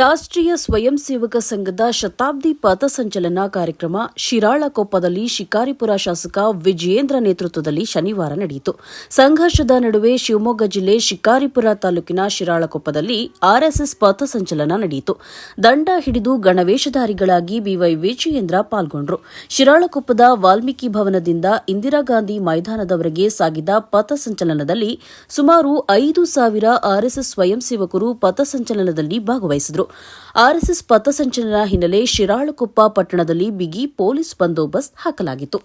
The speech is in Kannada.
Rashtriya Swayamsevak ಸಂಘದ ಶತಾಬ್ದಿ ಪಥಸಂಚಲನ ಕಾರ್ಯಕ್ರಮ ಶಿರಾಳಕೊಪ್ಪದಲ್ಲಿ ಶಿಕಾರಿಪುರ ಶಾಸಕ ವಿಜಯೇಂದ್ರ ನೇತೃತ್ವದಲ್ಲಿ ಶನಿವಾರ ನಡೆಯಿತು. ಸಂಘರ್ಷದ ನಡುವೆ ಶಿವಮೊಗ್ಗ ಜಿಲ್ಲೆ ಶಿಕಾರಿಪುರ ತಾಲೂಕಿನ ಶಿರಾಳಕೊಪ್ಪದಲ್ಲಿ ಆರ್ಎಸ್ಎಸ್ ಪಥಸಂಚಲನ ನಡೆಯಿತು. ದಂಡ ಹಿಡಿದು ಗಣವೇಶಧಾರಿಗಳಾಗಿ ಬಿವೈ ವಿಜಯೇಂದ್ರ ಪಾಲ್ಗೊಂಡರು. ಶಿರಾಳಕೊಪ್ಪದ ವಾಲ್ಮೀಕಿ ಭವನದಿಂದ ಇಂದಿರಾಗಾಂಧಿ ಮೈದಾನದವರೆಗೆ ಸಾಗಿದ ಪಥಸಂಚಲನದಲ್ಲಿ ಸುಮಾರು ಐದು ಸಾವಿರ ಆರ್ಎಸ್ಎಸ್ ಸ್ವಯಂ ಸೇವಕರು ಪಥಸಂಚಲನದಲ್ಲಿ ಭಾಗವಹಿಸಿದರು. ತಿಳಿಸಿದರು ಆರ್ಎಸ್ಎಸ್ ಪಥಸಂಚಲನ ಹಿನ್ನೆಲೆ ಶಿರಾಳಕೊಪ್ಪ ಪಟ್ಟಣದಲ್ಲಿ ಬಿಗಿ ಪೊಲೀಸ್ ಬಂದೋಬಸ್ತ್ ಹಾಕಲಾಗಿತ್ತು.